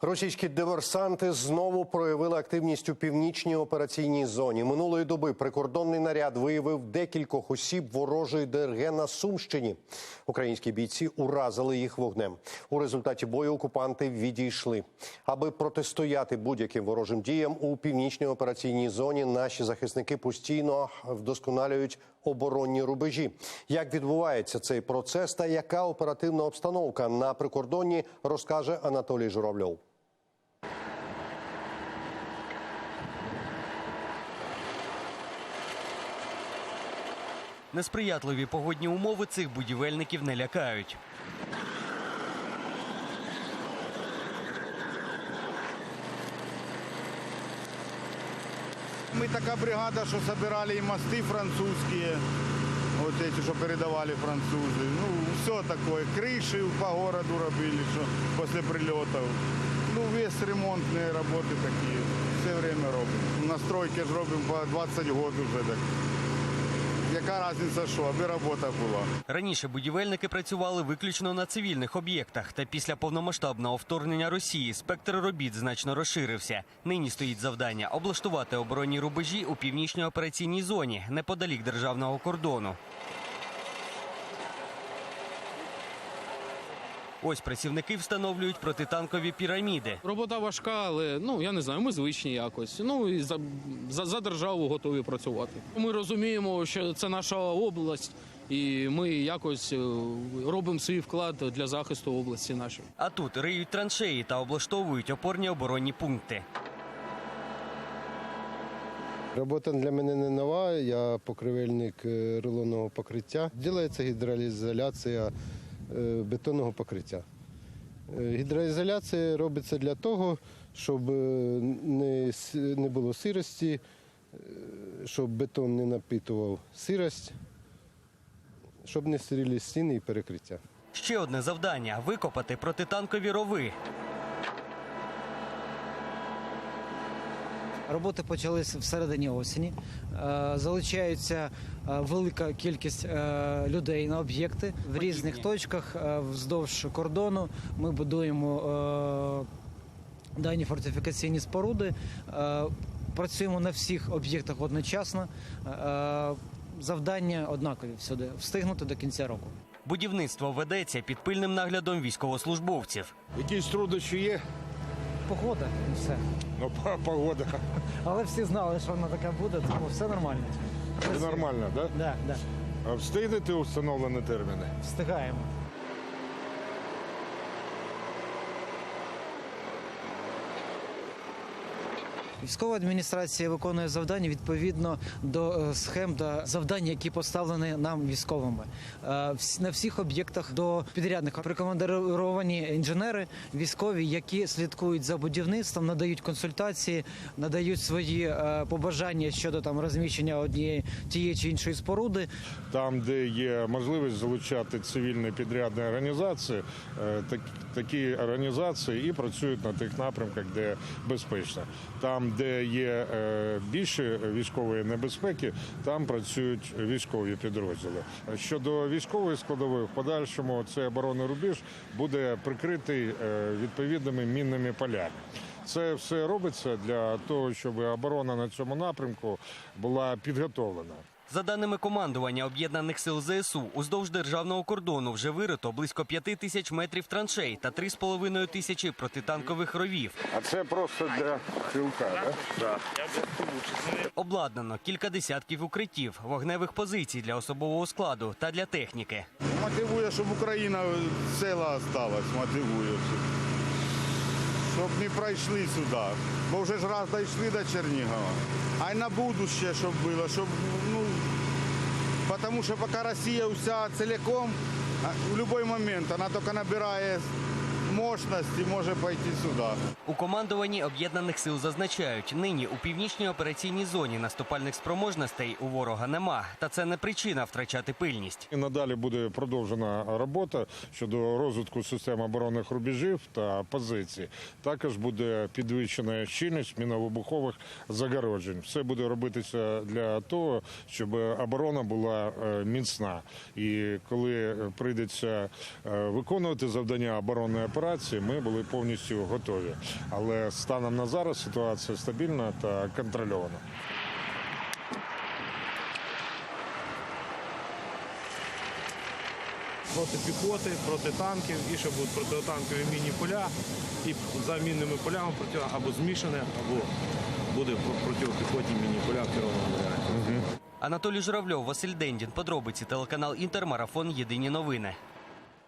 Російські диверсанти знову проявили активність у північній операційній зоні. Минулої доби прикордонний наряд виявив декількох осіб ворожої ДРГ на Сумщині. Українські бійці уразили їх вогнем. У результаті бою окупанти відійшли. Аби протистояти будь-яким ворожим діям у північній операційній зоні. Наші захисники постійно вдосконалюють оборонні рубежі. Як відбувається цей процес та яка оперативна обстановка на прикордонні, розкаже Анатолій Журавльов. Несприятливі погодні умови цих будівельників не лякають. Мы такая бригада, что собирали и мосты французские, вот эти, что передавали французы. Ну, все такое. Крыши по городу робили, что после прилетов. Ну, весь ремонтные работы такие. Все время робимо. На стройке ж робимо по 20 років вже так. Яка різниця, що, аби робота була. Раніше будівельники працювали виключно на цивільних об'єктах. Та після повномасштабного вторгнення Росії спектр робіт значно розширився. Нині стоїть завдання облаштувати оборонні рубежі у північній операційній зоні неподалік державного кордону. Ось працівники встановлюють протитанкові піраміди. Робота важка, але ну я не знаю, ми звичні якось. Ну і за, за, за державу готові працювати. Ми розуміємо, що це наша область, і ми якось е, робимо свій вклад для захисту області нашої. А тут риють траншеї та облаштовують опорні оборонні пункти. Робота для мене не нова. Я покривельник е, рулонного покриття. Ділається гідроізоляція бетонного покриття. Е, Гідроізоляція робиться для того, щоб е, не, було сирості, е, щоб бетон не напитував сирость, щоб не сиріли стіни і перекриття. Ще одне завдання викопати протитанкові рови. Роботи почалися в середині осені. Е, Залучається е, велика кількість е, людей на об'єкти в різних точках вздовж кордону. Ми будуємо дані фортифікаційні споруди. Працюємо на всіх об'єктах одночасно. Завдання однакові всюди встигнути до кінця року. Будівництво ведеться під пильним наглядом військовослужбовців. Якісь труднощі є? Погода і все. Ну, погода. Але всі знали, що вона така буде, тому все нормально. Все нормально, так? Да, да. А встигнете у встановлені терміни? Встигаємо. Військова адміністрація виконує завдання відповідно до е, схем та завдань, які поставлені нам військовими. Е, На всіх об'єктах до підрядних прикомандировані інженери військові, які слідкують за будівництвом, надають консультації, надають свої е, побажання щодо там розміщення однієї тієї чи іншої споруди. Там, де є можливість залучати цивільні підрядні організації, так- такі організації і працюють на тих напрямках, де безпечно. Там, де є е, більше військової небезпеки, там працюють військові підрозділи. Щодо військової складової, в подальшому цей оборонний рубіж буде прикритий е, відповідними мінними полями. Це все робиться для того, щоб оборона на цьому напрямку була підготовлена. За даними командування об'єднаних сил ЗСУ, уздовж державного кордону вже вирито близько п'яти тисяч метрів траншей та три з половиною тисячі протитанкових ровів. А це просто для хилка, так? Обладнано кілька десятків укриттів, вогневих позицій для особового складу та для техніки. Мотивує, щоб Україна ціла осталась, мотивує. Щоб не пройшли сюди. Бо вже ж раз дійшли до Чернігова. А й на будущее, щоб було, щоб, ну, тому що поки Росія вся цілком, в будь-який момент вона тільки набирає мощності, може пойти сюди. У командуванні об'єднаних сил зазначають, нині у північній операційній зоні наступальних спроможностей у ворога нема, та це не причина втрачати пильність. І надалі буде продовжена робота щодо розвитку систем оборонних рубежів та позицій. Також буде підвищена щільність міновибухових загороджень. Все буде робитися для того, щоб оборона була е, міцна. І коли прийдеться е, виконувати завдання оборонної операції, операції ми були повністю готові. Але станом на зараз ситуація стабільна та контрольована. проти піхоти, проти танків, і ще будуть протитанкові мінні поля. І за мінними полями проти або змішане, або буде протипіхотні мінні поля в керованому варіанті. Анатолій Журавльов, Василь Дендін. Подробиці телеканал Інтермарафон. Єдині новини.